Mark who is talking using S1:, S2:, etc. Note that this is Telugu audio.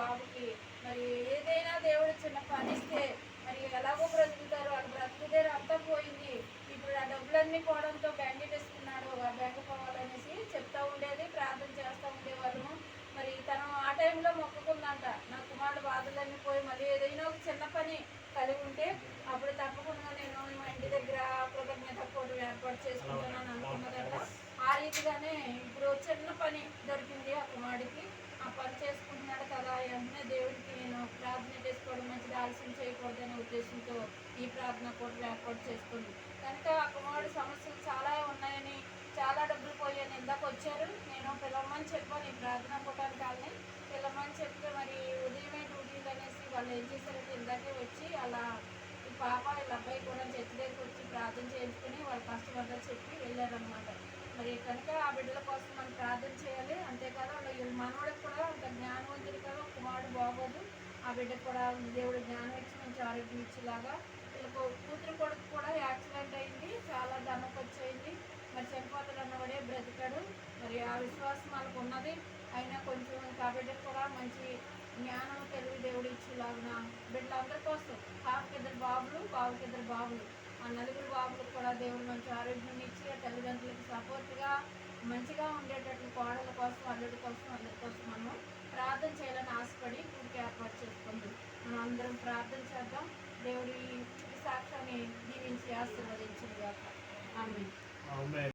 S1: బాబుకి మరి ఏదైనా దేవుడు చిన్న పనిస్తే మరి ఎలాగో బ్రతుకుతారు వాడు బ్రతుకుతే అంతా పోయింది. ఇప్పుడు ఆ డబ్బులన్నీ పోవడంతో బ్యాంక్ వేసుకున్నాడు ఆ బ్యాంక్ పోవాలనేసి చెప్తా ఉండేది ప్రార్థన చేస్తూ ఉండేవాళ్ళము మరి తను ఆ టైంలో మొక్కుకుందంట నా కుమారుడు బాధలన్నీ పోయి మళ్ళీ ఏదైనా ఒక చిన్న పని కలిగి ఉంటే అప్పుడు తప్పకుండా నేను మా ఇంటి దగ్గర కృతజ్ఞత కోటు ఏర్పాటు చేసుకుంటున్నాను అనుకున్నదంట. ఆ రీతిగానే ఇప్పుడు చిన్న పని దొరికింది. ఆ ఆలస్యం చేయకూడదనే ఉద్దేశంతో ఈ ప్రార్థన కూడా ఏర్పాటు చేసుకుంది కనుక ఆ కుమారుడు సమస్యలు చాలా ఉన్నాయని చాలా డబ్బులు పోయాను ఇందాక వచ్చారు. నేను పిల్లమ్మని చెప్పాను ఈ ప్రార్థన కూటానికి వాళ్ళని పిల్లమ్మని చెప్తే మరి ఉదయమే డ్యూటీలు అనేసి వాళ్ళు ఏం చేశారంటే ఇందాకే వచ్చి అలా ఈ పాప వీళ్ళ అబ్బాయి కూడా చర్చి దగ్గరికి వచ్చి ప్రార్థన చేయించుకుని వాళ్ళ కష్టపడ్డా చెప్పి వెళ్ళారనమాట మరి కనుక ఆ బిడ్డల కోసం మనం ప్రార్థన చేయాలి. అంతేకాదు వాళ్ళ మనవాడికి కూడా అంత జ్ఞానవంతుడు కదా కుమారుడు బాగోదు ఆ బిడ్డకు కూడా దేవుడు జ్ఞానం ఇచ్చి మంచి ఆరోగ్యం ఇచ్చేలాగా వీళ్ళకు కూతురు కొడుకు కూడా యాక్సిడెంట్ అయింది. చాలా దమ్మకు వచ్చేయింది మరి చనిపోతాడు అన్నవాడే బ్రతికాడు. మరి ఆ విశ్వాసం వాళ్ళకు ఉన్నది. అయినా కొంచెం ఇంకా ఆ బిడ్డకు కూడా మంచి జ్ఞానం తెలివి దేవుడు ఇచ్చేలాగున బిడ్డలందరి కోసం పాపకి ఇద్దరు బాబులు బాబుకి ఇద్దరు బాబులు. ఆ నలుగురు బాబులకు కూడా దేవుడు మంచి ఆరోగ్యం ఇచ్చి ఆ తల్లిదండ్రులకు సపోర్ట్గా మంచిగా ఉండేటట్లు కోడల కోసం అల్లుడి కోసం ప్రార్థన చేయాలని ఆశపడి పూర్తి ఏర్పాటు చేసుకుంది. మనం అందరం ప్రార్థన చేద్దాం. దేవుడి ఈ సాక్ష్యాన్ని దీవించి ఆశీర్వదించింది ఆమె